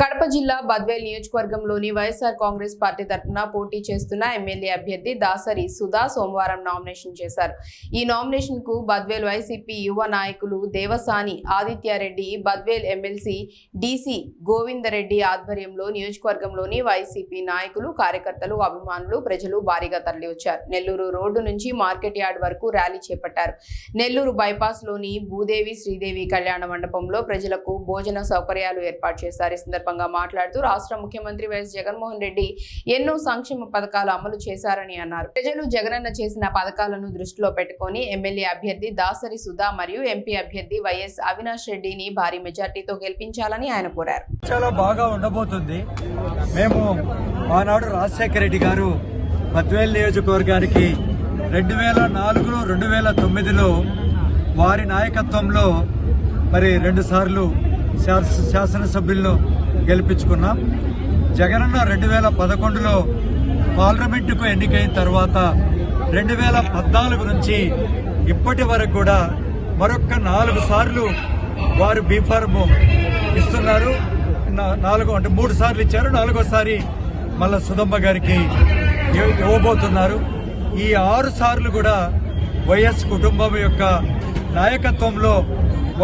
కడప జిల్లా బద్వేల్ నియోజకవర్గంలోని వైఎస్ఆర్ కాంగ్రెస్ పార్టీ తరఫున పోటీ చేస్తున్న ఎమ్మెల్యే అభ్యర్థి దాసరి సుధా సోమవారం నామినేషన్ చేశారు. ఈ నామినేషన్కు బద్వేల్ వైసీపీ యువ నాయకులు దేవసాని ఆదిత్యారెడ్డి బద్వేల్ ఎమ్మెల్సీ డీసీ గోవిందరెడ్డి ఆధ్వర్యంలో నియోజకవర్గంలోని వైసీపీ నాయకులు కార్యకర్తలు అభిమానులు ప్రజలు భారీగా తరలివచ్చారు. నెల్లూరు రోడ్డు నుంచి మార్కెట్ యార్డ్ వరకు ర్యాలీ చేపట్టారు. నెల్లూరు బైపాస్లోని భూదేవి శ్రీదేవి కళ్యాణ మండపంలో ప్రజలకు భోజన సౌకర్యాలు ఏర్పాటు చేశారు. సందర్భంగా మాట్లాడుతూ రాష్ట్ర ముఖ్యమంత్రి వైఎస్ జగన్మోహన్ రెడ్డి ఎన్నో సంక్షేమ పథకాలు అమలు చేశారని అన్నారు. ప్రజలు జగనన్న చేసిన పథకాలను దృష్టిలో పెట్టుకొని ఎమ్మెల్యే అభ్యర్థి దాసరి సుధా మరియు ఎంపీ అభ్యర్థి వైఎస్ అవినాష్ రెడ్డిని భారీ మెజార్టీతో గెలిపించాలని ఆయన కోరారు. చాలా బాగా ఉండబోతుంది. మేము ఆనాడు రాజశేఖర రెడ్డి గారు బద్వేల్ నియోజకవర్గానికి రెండు వేల నాలుగులో రెండు వేల తొమ్మిదిలో వారి నాయకత్వంలో మరి రెండు సార్లు శాసనసభ్యులను గెలిపించుకున్నాం. జగనన్న రెండు వేల పదకొండులో పార్లమెంటుకు ఎన్నికైన తర్వాత రెండు వేల పద్నాలుగు నుంచి ఇప్పటి వరకు కూడా మరొక్క నాలుగు సార్లు వారు బీఫార్మ్ ఇస్తున్నారు. నాలుగు అంటే మూడు సార్లు ఇచ్చారు. నాలుగోసారి మళ్ళా సుధమ్మ గారికి ఇవ్వబోతున్నారు. ఈ ఆరు సార్లు కూడా వైఎస్ కుటుంబం యొక్క నాయకత్వంలో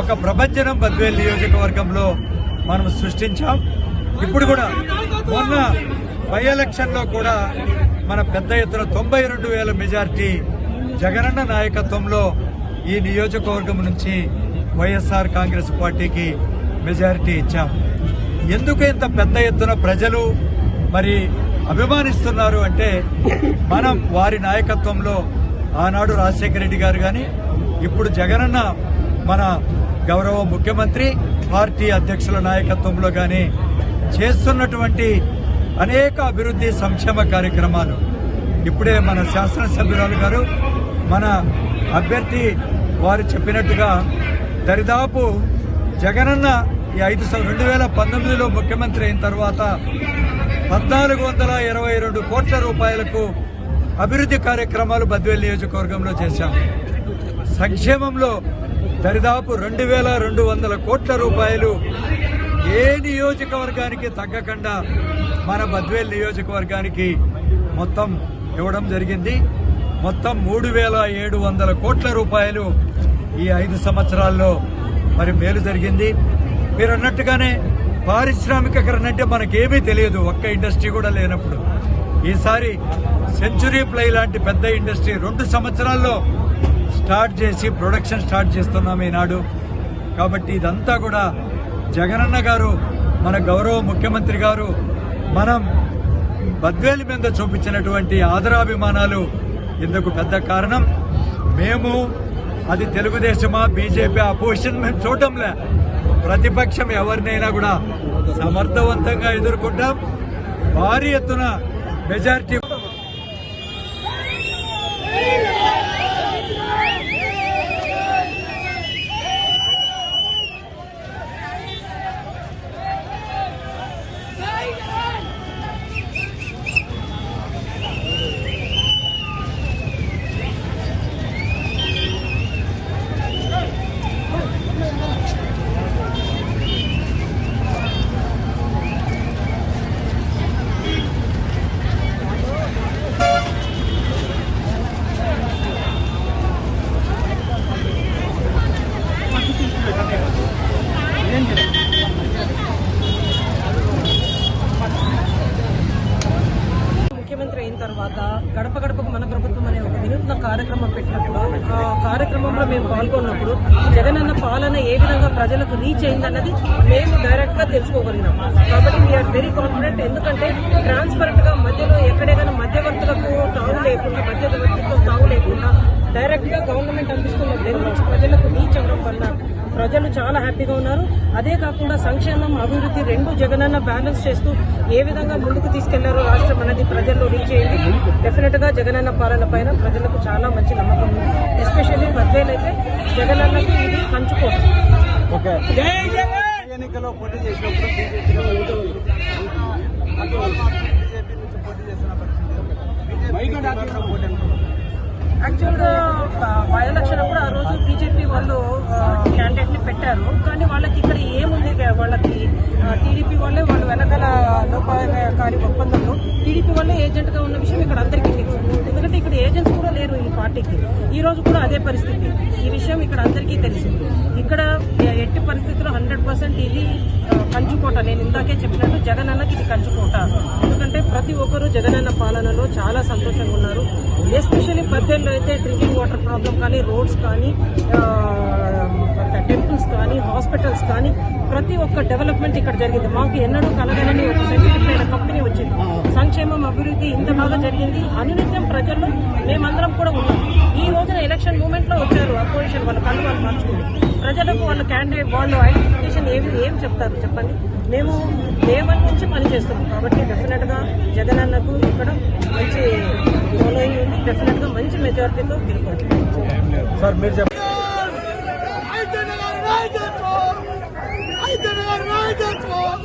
ఒక ప్రభంజనం బద్వేల్ నియోజకవర్గంలో మనం సృష్టించాం. ఇప్పుడు కూడా మొన్న బై ఎలక్షన్లో కూడా మన పెద్ద ఎత్తున తొంభై రెండు వేల మెజార్టీ జగనన్న నాయకత్వంలో ఈ నియోజకవర్గం నుంచి వైఎస్ఆర్ కాంగ్రెస్ పార్టీకి మెజారిటీ ఇచ్చాం. ఎందుకు ఇంత పెద్ద ఎత్తున ప్రజలు మరి అభిమానిస్తున్నారు అంటే మనం వారి నాయకత్వంలో ఆనాడు రాజశేఖర రెడ్డి గారు కానీ ఇప్పుడు జగనన్న మన గౌరవ ముఖ్యమంత్రి పార్టీ అధ్యక్షుల నాయకత్వంలో కానీ చేస్తున్నటువంటి అనేక అభివృద్ధి సంక్షేమ కార్యక్రమాలు. ఇప్పుడే మన శాసనసభ్యురాలు గారు మన అభ్యర్థి వారు చెప్పినట్టుగా దరిదాపు జగనన్న ఈ ఐదు రెండు వేల పంతొమ్మిదిలో ముఖ్యమంత్రి అయిన తర్వాత పద్నాలుగు వందల ఇరవై రెండు కోట్ల రూపాయలకు అభివృద్ధి కార్యక్రమాలు బద్వేల్ నియోజకవర్గంలో చేశాం. సంక్షేమంలో దరిదాపు రెండు వేల రెండు వందల కోట్ల రూపాయలు ఏ నియోజకవర్గానికి తగ్గకుండా మన బద్వేల్ నియోజకవర్గానికి మొత్తం ఇవ్వడం జరిగింది. మొత్తం మూడు వేల ఏడు వందల కోట్ల రూపాయలు ఈ ఐదు సంవత్సరాల్లో మరి మేలు జరిగింది. మీరు అన్నట్టుగానే పారిశ్రామికీకరణ అంటే మనకేమీ తెలియదు. ఒక్క ఇండస్ట్రీ కూడా లేనప్పుడు. ఈసారి సెంచురీ ప్లై లాంటి పెద్ద ఇండస్ట్రీ రెండు సంవత్సరాల్లో స్టార్ట్ చేసి ప్రొడక్షన్ స్టార్ట్ చేస్తున్నాం ఈనాడు. కాబట్టి ఇదంతా కూడా జగనన్న గారు మన గౌరవ ముఖ్యమంత్రి గారు మనం బద్వేలి మీద చూపించినటువంటి ఆదరాభిమానాలు ఇందుకు పెద్ద కారణం. మేము అది తెలుగుదేశమా బీజేపీ అపోజిషన్ మేము చూడటంలే. ప్రతిపక్షం ఎవరినైనా కూడా సమర్థవంతంగా ఎదుర్కొంటాం. భారీ ఎత్తున మెజారిటీ ముఖ్యమంత్రి అయిన తర్వాత గడప గడపకు మన ప్రభుత్వం అనే ఒక వినూత్న కార్యక్రమం పెట్టినప్పుడు ఆ కార్యక్రమంలో మేము పాల్గొన్నప్పుడు జగనన్న పాలన ఏ విధంగా ప్రజలకు రీచ్ అయిందన్నది మేము డైరెక్ట్గా తెలుసుకోగలిగినాం. కాబట్టి వీఆర్ వెరీ కాన్ఫిడెంట్ ఎందుకంటే ట్రాన్స్పరెంట్గా మధ్యలో ఎక్కడైనా మధ్యవర్తులకు తావు లేకుండా మధ్యవర్తితో తావు లేకుండా డైరెక్ట్గా గవర్నమెంట్ అందిస్తున్న బెనిఫిట్స్ ప్రజలకు రీచ్ అవ్వడం వల్ల ప్రజలు చాలా హ్యాపీగా ఉన్నారు. అదే కాకుండా సంక్షేమం అభివృద్ధి రెండు జగనన్న బ్యాలెన్స్ చేస్తూ ఏ విధంగా ముందుకు తీసుకెళ్ళారో రాష్ట్రం అనేది ప్రజల్లో రీచ్ అయింది డెఫినెట్గా జగనన్న పాలన పైన ప్రజలకు చాలా మంచి నమ్మకం ఉంది. ఎస్పెషల్లీ బద్వేల్ అయితే జగనన్నకి ఇది ఎన్నికల్లో పోటీ చేసినప్పుడు బీజేపీలో బీజేపీ నుంచి పోటీ చేస్తున్న పరిస్థితి. యాక్చువల్గా బై ఎలక్షన్ అప్పుడు ఆ రోజు బీజేపీ వాళ్ళు క్యాండిడేట్ని పెట్టారు. కానీ వాళ్ళకి ఇక్కడ ఏముంది? వాళ్ళకి టీడీపీ వాళ్ళే వాళ్ళు వెనకాల లోపాయకారి ఒప్పందంలో టీడీపీ వాళ్ళే ఏజెంట్గా ఉన్న విషయం ఇక్కడ అందరికీ తెలుసు. ఎందుకంటే ఇక్కడ ఏజెంట్స్ కూడా లేరు ఈ పార్టీకి. ఈ రోజు కూడా అదే పరిస్థితి. ఈ విషయం ఇక్కడ అందరికీ తెలిసింది ఇక్కడ ఎట్టి పరిస్థితుల్లో హండ్రెడ్ పర్సెంట్ ఇది కంచుకోట నేను ఇందాకే చెప్పినట్టు జగనన్నకి ఇది కంచుకోట ఎందుకంటే ప్రతి ఒక్కరూ జగనన్న పాలనలో చాలా సంతోషంగా ఉన్నారు. ఎస్పెషల్లీ పద్దెల్లో అయితే డ్రింకింగ్ వాటర్ ప్రాబ్లం కానీ రోడ్స్ కానీ టెంపుల్స్ కానీ హాస్పిటల్స్ కానీ ప్రతి ఒక్క డెవలప్మెంట్ ఇక్కడ జరిగింది. మాకు ఎన్నడూ కలగలని ఒక సెన్సిటివ్ కంపెనీ వచ్చింది. సంక్షేమం అభివృద్ధి ఇంత బాగా జరిగింది. అనునిత్యం ప్రజల్లో మేమందరం కూడా ఉన్నాం. ఈ రోజున ఎలక్షన్ మూమెంట్లో వచ్చారు అపోజిషన్ వాళ్ళ కళ్ళు వాళ్ళు మార్చుకుని ప్రజలకు వాళ్ళ క్యాండిడేట్ వాళ్ళు ఐడెంటిఫికేషన్ ఏమి ఏం చెప్తారు చెప్పండి? మేము లేవన్ నుంచి పని చేస్తున్నాం కాబట్టి డెఫినెట్గా జగన్ అన్నకు ఇక్కడ మంచి ఫాలోయింగ్ ఉంది. డెఫినెట్గా మంచి మెజారిటీతో సార్ మీరు చెప్పండి నాయకత్వం